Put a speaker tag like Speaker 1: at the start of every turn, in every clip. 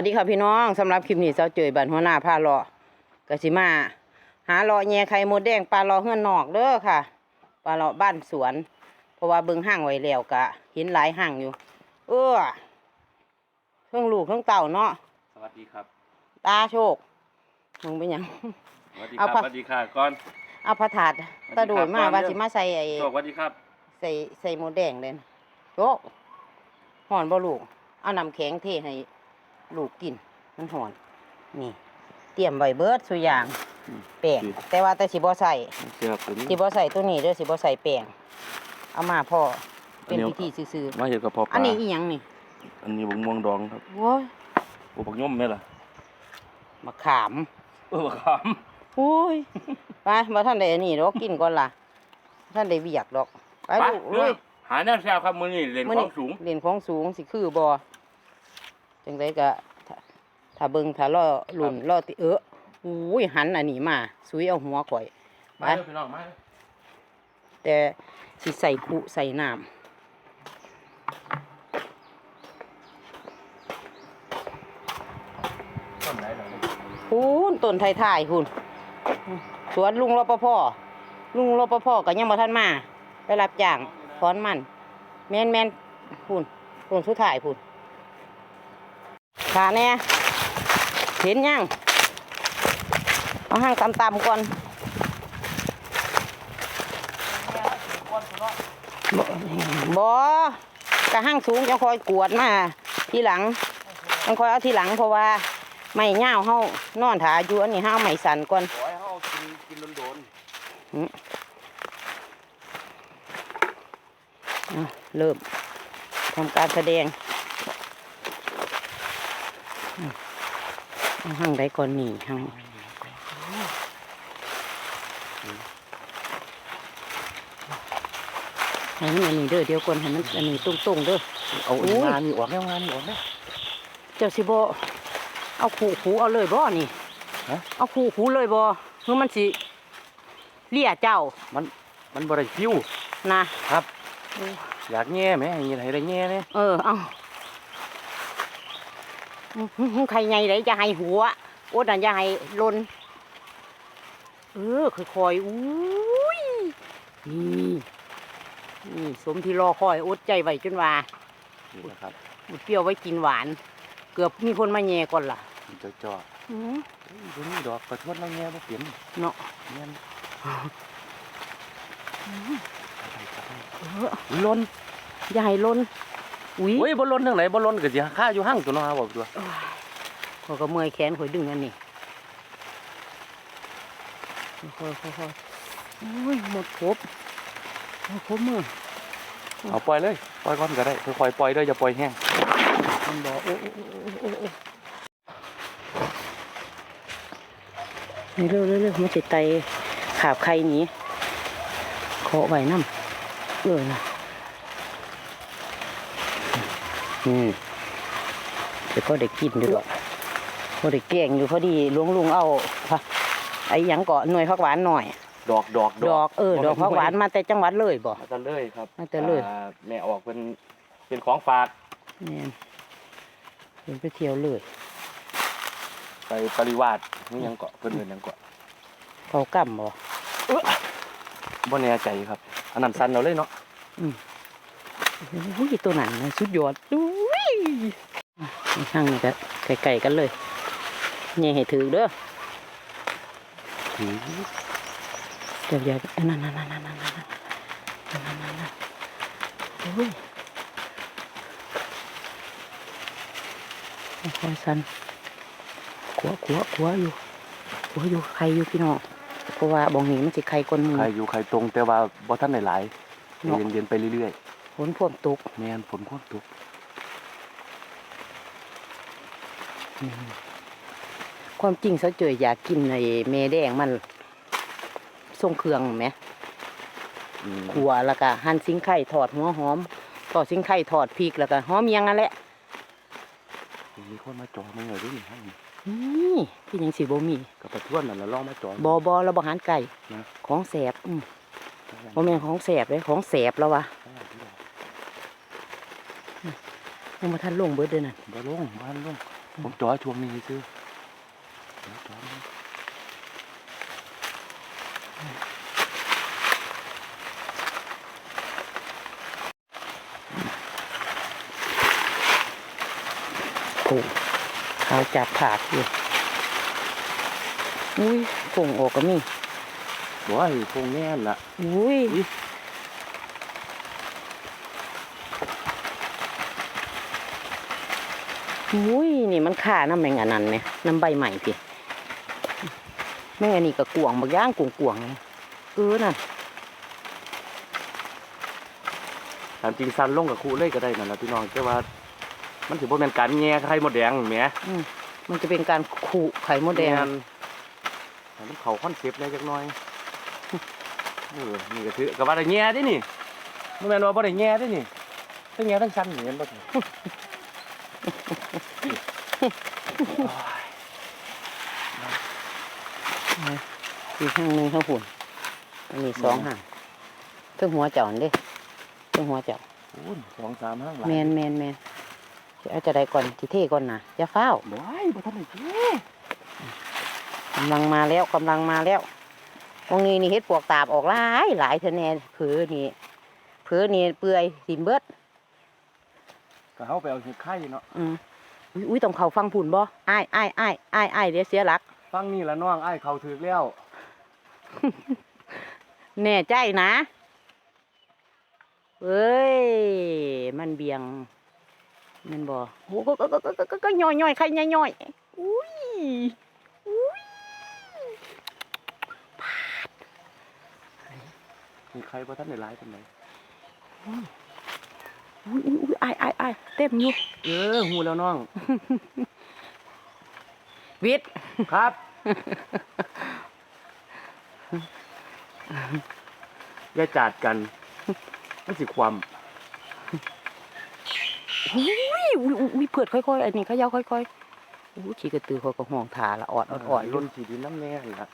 Speaker 1: วัสดีค่ะพี่น้องสำหรับคลิปนี้เจ้าเจยบันหัวหน้าพาเลาะกสิมา หาเลาะแย่ไข่มดแดงปลาเลาะเฮือนนอกเด้อค่ะปลาเลาะบ้านสวน เพราะว่าเบิ่งห้างไว้แล้วกะเห็นหลายห้างอยู่ เออเทั้งลูกเทั้งเต่าเนาะ
Speaker 2: สวัสดีครับ
Speaker 1: ตาโชคมึงเป็นหยัง
Speaker 2: สวัสดีค
Speaker 1: เอา
Speaker 2: รับ
Speaker 1: ผัก
Speaker 2: สวัสดีค่ะก่อน
Speaker 1: เอาพระถาดตะโดยมา
Speaker 2: ก่อน
Speaker 1: ว่า
Speaker 2: เรื่อง
Speaker 1: สิมาใส่ไอ้
Speaker 2: สวัสดีครับ
Speaker 1: ใส่ใส่หมดแดงเลยโยกห่อนบ่ลูกเอาน้ำแข็งเทให้ ลูกกิน มันห่อน นี่ เตรียมไว้เบิดสุอย่าง
Speaker 2: อืม
Speaker 1: แป้ง
Speaker 2: ดี
Speaker 1: แต่ว่าแต่สิบ่ใส่
Speaker 2: เสื้อตัวนี้
Speaker 1: สิบ่ใส่ตัวนี้เด้อสิบ่ใส่แป้งเอามาพ่อเป็น
Speaker 2: อันนี้
Speaker 1: พิธีซื่อ
Speaker 2: มาเห็ดกระเพาะป
Speaker 1: ๆ
Speaker 2: ลา
Speaker 1: อันนี้อีหยังนี่
Speaker 2: อันนี้บงม่วงดองครับ
Speaker 1: โว้ย
Speaker 2: โอ้บักย่อมไหมล่ะ
Speaker 1: มะขาม
Speaker 2: เออบักขาม
Speaker 1: อุ้ยไปบ่ท่านได้อันนี้ดอกกินก่อนล่ะท่านได้เวียกดอกไปลูกลุย
Speaker 2: หาแนวแซวครับมือนี่เล่น
Speaker 1: มื้
Speaker 2: ของสูง
Speaker 1: เล่นของสูงสิคือบ่ จังไดก็ถ้าถ้าเบิ่งถ้ารอลุ่นรอติเอออุ้ยหันอันนี้มาสุยเอาหัวข่อยไป
Speaker 2: มาเลยพี่น้องมาเลย
Speaker 1: แต่สิใส่คุใส่น้
Speaker 2: ต้นไหนเหรอำ
Speaker 1: พูนต้นไทายๆคุณสวนลุงรปภลุงรปภก็ยังบ่ทันมา ไปรับจ้างถอนมัน แม่นแม่นพูนต้นสุดท้ายพูน ขาแน่เห็นยังเอาห้างตำๆก่อนบ่กะห้างสูงจะคอยกวดมาทีหลังต้องคอยเอาทีหลังเพราะว่าไม่เง่าวเฮานอนถาอยู่อันนี้ห้าไม่สั่นก่อน
Speaker 2: ขอให้เขากินกินโดน
Speaker 1: อะเริ่มทำการแสดงอืมเอา ห้างใดก่อนนี่ห้างให้มันอันนี้เด้อเดี๋ยวก่อนให้มันอันนี้ตรงๆเด้อ
Speaker 2: ๆเอาอัน
Speaker 1: โอ้ย
Speaker 2: งานนี่ออกแล้วงานนี่ออกแล้ว
Speaker 1: เจ้าสิบ่เอาขู่หูเอาเลยบ่นี่
Speaker 2: ฮะ
Speaker 1: เอาขู่หูเลยบ่คือมันสิเลี่ยเจ้า
Speaker 2: มันมันบริคิว
Speaker 1: นะครับ
Speaker 2: อยากแง่ไหมให้ให้ได้แง่เนี่ย
Speaker 1: เออเอาอื้อหือ ใครไงไหนจะให้หัวโอ้ดันจะให้ลนเออค่อยๆอุ้ยนี่นี่สมที่รอคอยอดใจไว้จนว่า
Speaker 2: นี่นะครับ
Speaker 1: เปรี้ยวไว้กินหวาน เกือบมีคนมาแย่ก่อนล่ะ
Speaker 2: มันจะจ่อ
Speaker 1: อือ
Speaker 2: เฮ้ยเดี๋ยวนี้ดอกกระทวนเราแง่บ่เปลี่ยน
Speaker 1: เนาะ
Speaker 2: แง่น
Speaker 1: เออ
Speaker 2: ล้น
Speaker 1: อย่าให้ลน อุ้ย
Speaker 2: โอ้ยบ่ล้นทางไหนบ่ล้นก็สิค่าอยู่ห้างตัวเนาะบอกตัว
Speaker 1: ข่อยก็เมื่อยแขนข่อยดึงอันนี้ค่อยๆค่อยๆโอ้ยหมดครบหมดครบมือ
Speaker 2: เอาปล่อยเลยปล่อยก่อนก็ได้ค่อยๆปล่อยเด้ออย่าปล่อยแห้ง
Speaker 1: มันบอกโอ้โอ้โอ้โอ้โอ้นี่เร็วเร็วเร็วมันติดไตขาบไข่หนีเคาะไว้น้ำเออนะ อืมเดี๋ยวก็ได้กินด้วยหรอกพอได้แกงอยู่พอดีลุงลุงเอาพะไอ้หยังเกาะหน่วยผักหวานหน่อย
Speaker 2: ดอกดอก
Speaker 1: ดอกเออดอกผักหวานมาแต่จังหวัดเลยบ่
Speaker 2: มาแต่เลยครับ
Speaker 1: มาแต่เลย
Speaker 2: อ่าแม่ออกเป็นเป็นของฝาก
Speaker 1: เนี่ยเดินไปเที่ยวเลย
Speaker 2: ไปปริวาสนี่ยังเกาะเพิ่นเอิ้นหยังเกาะ
Speaker 1: เขากำบ่
Speaker 2: บ่แน่ใจครับ อันนั้นสั้นเอาเลยเนาะ
Speaker 1: อุ้ยตัวนั้นะสุดยอดอุ้ยข้างนี้ก็ไก่ๆกันเลยเนี่ยให้ถือเด้อเดี๋ยวอย่าอันนั่นนั่นนั่นนั่นนั่นนั่นนั่นนั่นนั่นนั่นโอ้ยค่อยสั่นขัวขัวขัวอยู่ขัวอยู่ใครอยู่พี่น้องเพราะว่าบองนี้มันสิใครคนมือ
Speaker 2: ใครอยู่ใครตรงแต่ว่าบ่ทันหลายๆ
Speaker 1: เรียนาะ
Speaker 2: เย็นไปเรื่อย
Speaker 1: ฝ นพ่วงตก
Speaker 2: ๆแม่นฝนควบตก
Speaker 1: ความจริงเขาเจออยากกินในเมแดงมันทรงเครื่องไหม
Speaker 2: อืม
Speaker 1: ขัวแล้วก็หั่นซิงไข่ถอดหัวหอมถอดซิงไข่ถอดพริกแล้วก็หอมเมียงนั่นแหละ
Speaker 2: มีคนมาจอมึงเลยดิให้
Speaker 1: นี่พี่ยังสิบ่มี
Speaker 2: กับประทวนนั่นล่ะลองมาจอบ
Speaker 1: อบอเราบ่หันไก่
Speaker 2: นะ
Speaker 1: ของแสบอืมบ่แม่นของแสบเลยของแสบแล้ววะ ยังมาทันลงเบิดเด้อนั่น
Speaker 2: บ่ลงบ้านลงผมจ่อช่วงนี้ซื้อจ่อจ่อนี่
Speaker 1: โอ้เขาจับผากอยู่อุ้ยโป่งออกก็มี
Speaker 2: บอกว่าคงแน่นละ
Speaker 1: อุ้ย
Speaker 2: อุ๊ย
Speaker 1: อุ้ยนี่มันข่าน้ำแมงอันนั้นไหมน้ำใบใหม่พี่แม่งอันนี้ก็กวงบางย่างกวงกวงๆเลยเออน่ะ
Speaker 2: ตามจริงซันลงกับครูเลยก็ได้นั่นแหละพี่น้องแต่ว่า มันถือว่าเป็นการแง่ไข่มดแดงแหม
Speaker 1: อืมมันจะเป็นการขู่ไข่มดแดง
Speaker 2: ม่นให้มันเขาคอนเซปต์แหน่จักหน่อยเออนี่ก็ถือก็ว่าได้แง่เดินี่บ่แม่นว่าบ่ได้แง่เดินี่ทั้งแง่ทั้งซันเหมือนบ่ถื อ
Speaker 1: อีกห้างหนึงข้างหุ่นอันนี้สองห่างเพิ่งหัวเจ้าอันเด้เพิ่งหัวเจ้า
Speaker 2: โอ้ยสองสามห้างหลัง
Speaker 1: แมนแมนแมนเอาจะได้ก่อนที่เท่ก่อนนะอย่าเฝ้าว
Speaker 2: บ่ายบ่ทันได้เจ้
Speaker 1: กำลังมาแล้วกำลังมาแล้วตรงนี้นี่เฮ็ดปวกตาบออกหลายหลายเทแน่เผือนี่เผือนี่เปื่อยสินเบิด
Speaker 2: ก็เฮาไปเอาเห็ดไข่เนาะ
Speaker 1: อืมอุ้ยอุ้ยต้องเขาฟังผุ่นบ่อ้ายอ้ายอ้ายอ้ายอ้ายเดี๋ยวเสียหลัก
Speaker 2: ฟังนี่ละน้องอ้ายเขาถือแล้ว
Speaker 1: แน่ใจนะเอ้ย มันเบียง มันบ่โอ้ก็ก็ก็ก็ก็ก็ย่อยย่อยใครย่อยย่อยอุ้ยอุ้ย
Speaker 2: มีใครบ่ทันได้หลายปานใด
Speaker 1: อุ้ยอุ้ยอุ้ยอ้ายอ้ายอ้ายเต็มอยู่
Speaker 2: เออฮู้แล้วน้อง
Speaker 1: วิทย์
Speaker 2: ครับอย่าจัดกันมันสิความ
Speaker 1: อุ้ยอุ้ยอุ้ยอุ้ยเปิดค่อยๆอันนี้เขย่าค่อยๆอู้ขี้กระตือเขาก็ห่วงทาละออดออดออด
Speaker 2: ล้นสีดินน้ำแน่นล่ะ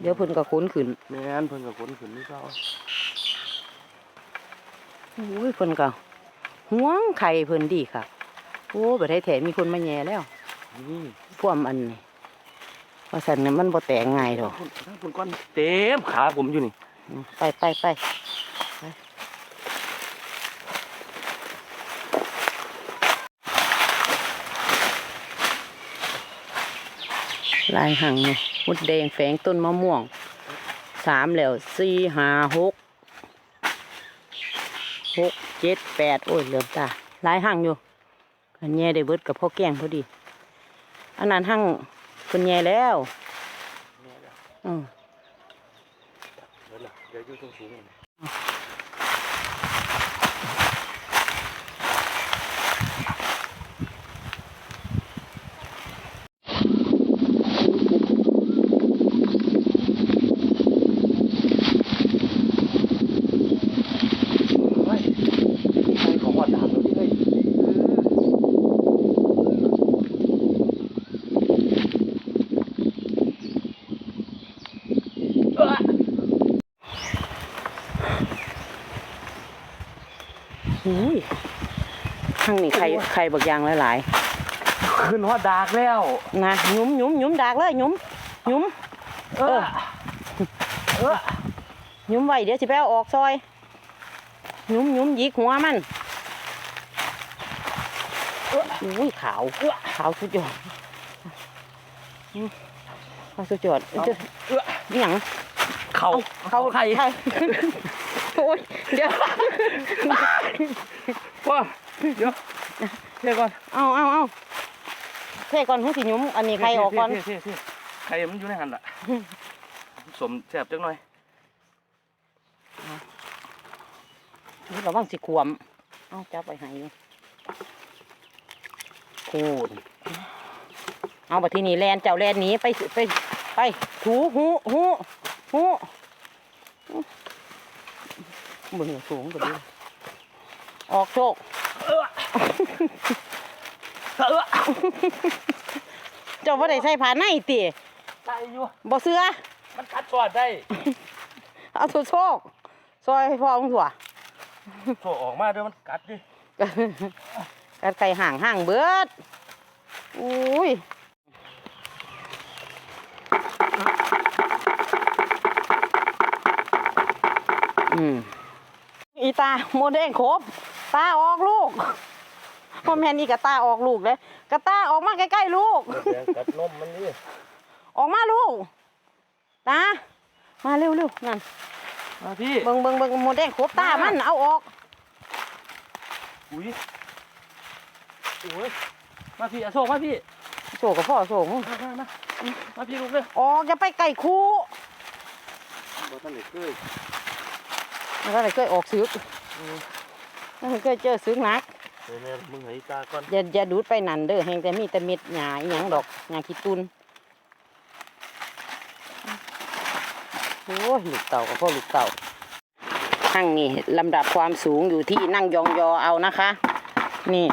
Speaker 1: เดี๋ยวเพิ่นก็คุ้นขึ้น
Speaker 2: แม่นเพิ่นก็คนขึ้นนี่เจ้า
Speaker 1: อุ้ยเพิ่นก็ห่วงไข่เพิ่นดีค่ะ โอ้บ่ได้แถมีคนมาแย่แล้ว
Speaker 2: นี่
Speaker 1: พวกอันนี้ว่าสันเนี่ยมันบ่แตกง่ายดอก
Speaker 2: คุณถ้าคุณก้อนเต็มขาผมอยู่นี่
Speaker 1: อืมไปไปไปไปลายหังเนี่ยมดแดงแฝงต้นมะม่วงสามแล้วสี่ห้าหกหก เจ็ดแปดโอ้ยเหลือมตาลายหังอยู่อันแย่ได้เบิดกับพ่อแกงพอดี อันนั้นหังคนแย่แล้วอืม
Speaker 2: เดี๋ยวล่ะเดี๋ยวอยู่สูงสูงๆนี่ เฮ้ยใครของว่าตามเราดิเฮ้ยเอ้อ
Speaker 1: อุ้ยข้างนี้ ไข่ไข่บักอยางหลาย
Speaker 2: ขึ้นหัวดากแล้ว
Speaker 1: ๆนะหยุมหยุมหยุมดากเลยหยุมหยุม
Speaker 2: เออเออ
Speaker 1: หยุมไว้เดี๋ยวสิไปเอาออกซอยหยุมหยุมหยิกหัวมันอุ้ยขาวขาวสุดยอดอืมขาวสุดยอดเจ้า
Speaker 2: เออ
Speaker 1: อิหยัง
Speaker 2: เขา
Speaker 1: เขาไข่ไข่โอ้ยเดี๋ยว
Speaker 2: ว่าเดี๋ยว เท่ก่อน
Speaker 1: เอาเอาเอาเท่ก่อนหูสิหยุมอันนี้ไข่ออกก่อน
Speaker 2: เท่เท่เท่ไข่มันอยู่ในหันล่ะสมแสบจังหน่อย
Speaker 1: นี่ระวังสิขวมเอาจับไปให้อยู่คูณเอาบัดทีนี้แลนเจ้าแลนหนีไปสิไปไปถูหูหูหูมึงสูงกว่านี้ออกโชค
Speaker 2: เออเออ
Speaker 1: เจ้าว่าได้ใส่ผ้าในตี
Speaker 2: ใส่อยู่
Speaker 1: บ่เสือ
Speaker 2: มันคัดสอดได้
Speaker 1: เอาโชโชคซอยให้พ่อมึงถั่ว
Speaker 2: โถออกมาเด้อมันกัดดิ
Speaker 1: กัดไก่ห่างห่างเบิดอุ้ยอืมอีตาโมเดงครบตาออกลูก พ่อแม่นี่กระตาออกลูกเลยกระตาออกมาใกล้ๆลูก
Speaker 2: แดงกัดนมมันนี่
Speaker 1: ออกมาลูกตามาเร็วเร็วๆนั่น
Speaker 2: มาพี่
Speaker 1: เบิ่งเบิ่งเบิ่งโมเดงครบตามันเอาออก
Speaker 2: อุ้ยโอ้ยมาพี่อะโชคมาพี่
Speaker 1: โศกกับพ่อโศกมึง
Speaker 2: มามามามาพี่ลูกเลย
Speaker 1: ออกจะไปไก่คู่
Speaker 2: บ่ทันได้เคย
Speaker 1: มันก็เลยเคยออกซึกมันเคยเจอซึกหนัก
Speaker 2: เดี๋ยวแม่มึงให้ตาก่อน
Speaker 1: อย่าอย่าดูดไปนั่นเด้อแหงแต่มีแต่เม็ดหญ้าอีหยังดอกหญ้าขี้ตุนโอ้ยลูกเต่ากับพ่อลูกเต่าทั้งนี่ลำดับความสูงอยู่ที่นั่งยองยอเอานะคะ นี่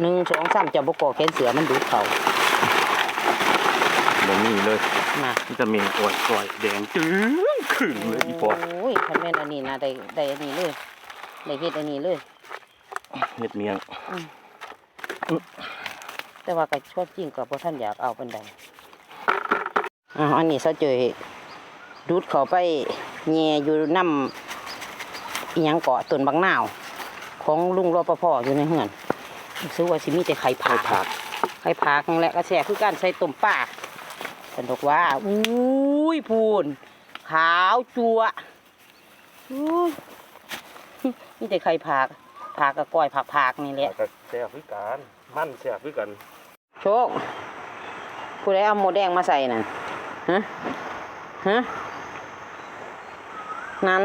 Speaker 1: หนึ่งสองสามจะบกอแขนเสือมันดูดเขา
Speaker 2: บ่มีเลย
Speaker 1: มา
Speaker 2: มันจะมีอ่อยอ่อยแดงจื้อขึ้นเลยอีพอ
Speaker 1: โอ้ยคันแม่นอันนี้นะได้ได้อันนี้เลยได้เฮ็ดอันนี้เลย
Speaker 2: เฮ็ดเมียง
Speaker 1: แต่ว่าก็ชอบจริงกับพ่ท่านอยากเอาเป็นใดอ่าอันนี้ซะเจยดูดเขาไปแง่อยู่น้ำอีหยังเกาะต้นบางนาว ของลุงรปภอยู่ในเฮือนรู้สึกว่าสิมีแต่ไข่
Speaker 2: ไข่
Speaker 1: ผัก
Speaker 2: ผัก
Speaker 1: ไข่ผักนั่นแหละกระแสคือการใส่ต้มป่า สนุกว่าอุ้ยพูนขาวจัวอุ้ยมีแต่ไข่ผักผักกับก้อยผักผักนี่แหละ
Speaker 2: ก็แซ่บคือกันมันแซ่บคือกัน
Speaker 1: โชคผู้ใดเอาหมูแดงมาใส่นั่นฮะฮะนั้น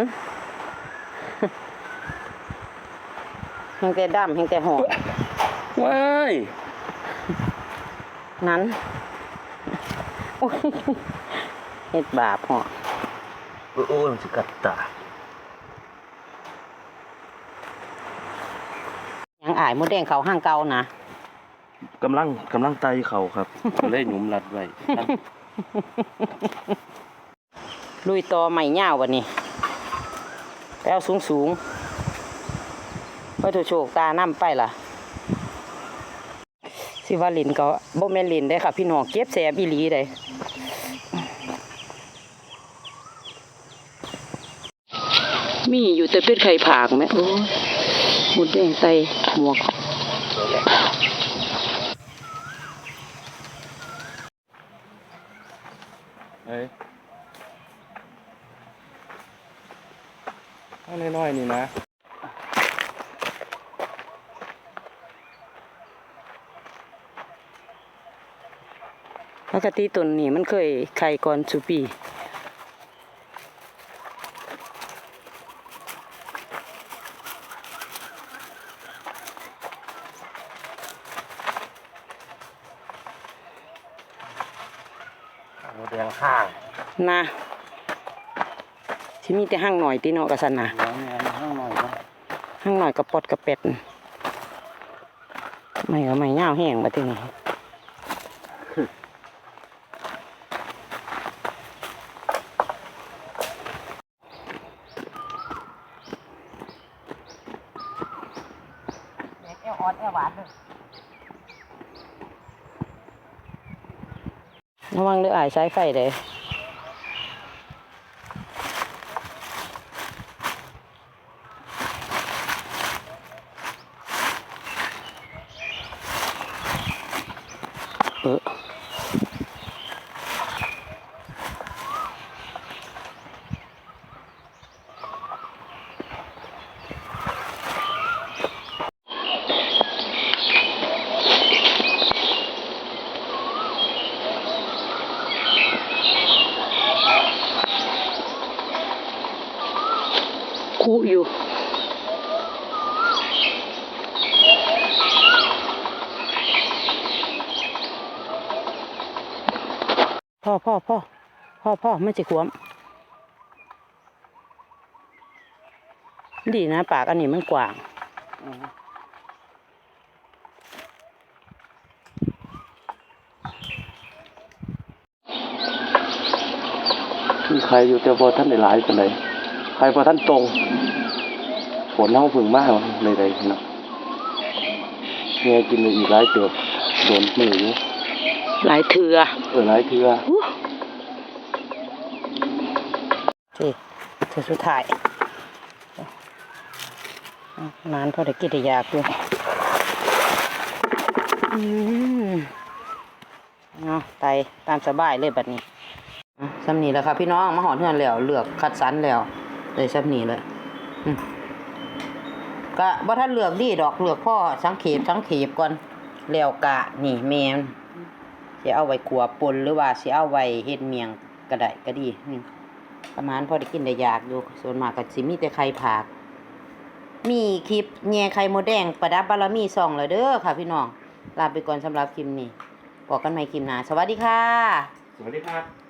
Speaker 1: แหงแต่ดำแหงแต่หอม
Speaker 2: ว้าย
Speaker 1: นั้นโอ้ย เฮ็ดบาปเหอ
Speaker 2: โอ้ยมันสิกัดตา
Speaker 1: ยังอายหมูแดงเขาห้างเก่านะ
Speaker 2: กำลังกำลังไตเขาครับก็เลยหยุมรัดไว้
Speaker 1: ลุยต่อใหม่เง่าววันนี้ไปเอาสูงสูงๆไปถูกโชคตาน้ำไปล่ะ สิว่าลินก็บ่แม่นลินได้ค่ะ พี่น้องเก็บแสบอีหลีได้มีอยู่แต่เป็นไข่ผากไหมโอ้หมดแดงใส่หมวก
Speaker 2: เอ้ยน้อยๆนี่นะ
Speaker 1: ปกติต้นนี้มันเคยไข่ก่อนสุปี
Speaker 2: หมูแดงข้าง
Speaker 1: นะที่มีแต่ห้างหน่อยตีเนาะกะสันนะ
Speaker 2: น้องเนี่ยข้างหน่อยนะ
Speaker 1: ห้างหน่อยกระปอดกระเป็ดไม่ก็ไม่เง่าวแห้งมาที่นี่ แอวอ่อนแอวหวานเลยระวังเลืออายสายไฟเลย คูอยู่พ่อพ่อพ่อพ่อพ่อไม่จะขวม ดีนะ ปากอันนี้มันกว้าง
Speaker 2: มีใครอยู่แต่พอท่านได้หลายกันเลย ใครพอท่านตรงฝนเฮาเพึ่งมาเลยได้เนาะแง่กินเลยอีกหลายเติบโดนมืออยู่
Speaker 1: หลายเถือ
Speaker 2: เออหลายเทื่อ
Speaker 1: ที่เถือสุดท้ายนานพอได้กินได้อยากอยู่อืมเอาไตตามสบายเลยบัดนี้อะซ้ำนี้แหล้วครับพี่น้องมาหอดเฮือนแล้วเลือกคัดสรรแล้ว เลยซ้ำนี้เลยก็บ่ท่านเลือกดีดอกเลือกพ่อสังเขปสังเขปก่อนแล้วกะนี่แมนสิเอาไว้ขัวปนหรือว่าสิเอาไว้เฮ็ดเมียงก็ได้ก็ดีอืมประมาณพอได้กินได้อยากอยู่ส่วนมากก็สิมีแต่ไข่ผัก มีคลิปแง่ไข่มดแดงประดับบารมีสองแล้วเด้อค่ะพี่น้องลาไปก่อนสำหรับคลิปนี้บอกกันใหม่คลิปหน้าสวัสดีค่ะ
Speaker 2: สวัสดีครับ